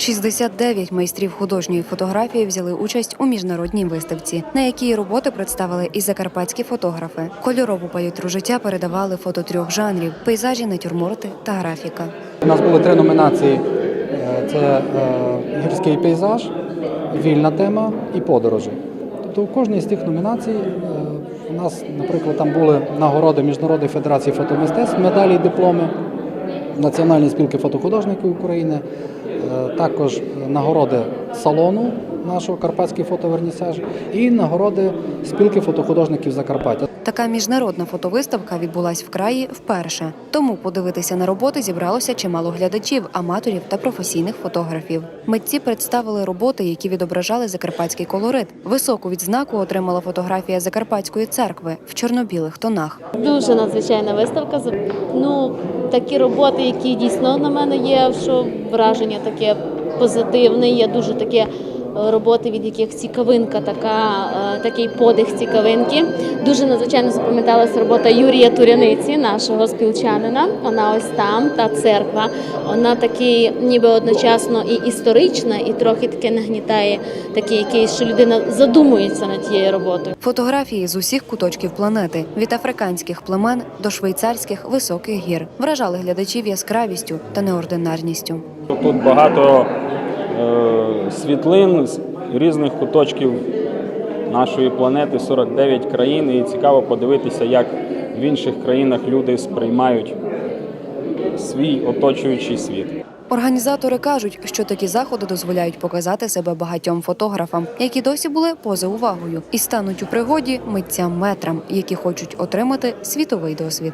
69 майстрів художньої фотографії взяли участь у міжнародній виставці, на якій роботи представили і закарпатські фотографи. Кольорову палітру життя передавали фото трьох жанрів: пейзажі, натюрморти та графіка. У нас були три номінації: Е, це е, гірський пейзаж, вільна тема і подорожі. Тобто у кожній з тих номінацій е, у нас, наприклад, там були нагороди Міжнародної федерації фотомистецтв, медалі і дипломи, Національної спілки фотохудожників України, також е, нагороди салону нашого Карпатський фотовернісаж і нагороди спілки фотохудожників Закарпаття. Така міжнародна фотовиставка відбулась в краї вперше. Тому подивитися на роботи зібралося чимало глядачів, аматорів та професійних фотографів. Митці представили роботи, які відображали закарпатський колорит. Високу відзнаку отримала фотографія Закарпатської церкви в чорно-білих тонах. Дуже надзвичайна виставка. Ну такі роботи, які дійсно на мене є, що враження таке позитивне. Є дуже таке роботи, від яких цікавинка, така е, такий подих цікавинки. Дуже надзвичайно запам'яталася робота Юрія Туряниці, нашого співчанина. Вона ось там, та церква. Вона такий, ніби одночасно і історична, і трохи таке нагнітає такий якийсь, що людина задумується над тією роботою. Фотографії з усіх куточків планети від африканських племен до швейцарських високих гір вражали глядачів яскравістю та неординарністю. Тут багато світлин з різних куточків нашої планети, 49 країн, і цікаво подивитися, як в інших країнах люди сприймають свій оточуючий світ. Організатори кажуть, що такі заходи дозволяють показати себе багатьом фотографам, які досі були поза увагою, і стануть у пригоді митцям метрам, які хочуть отримати світовий досвід.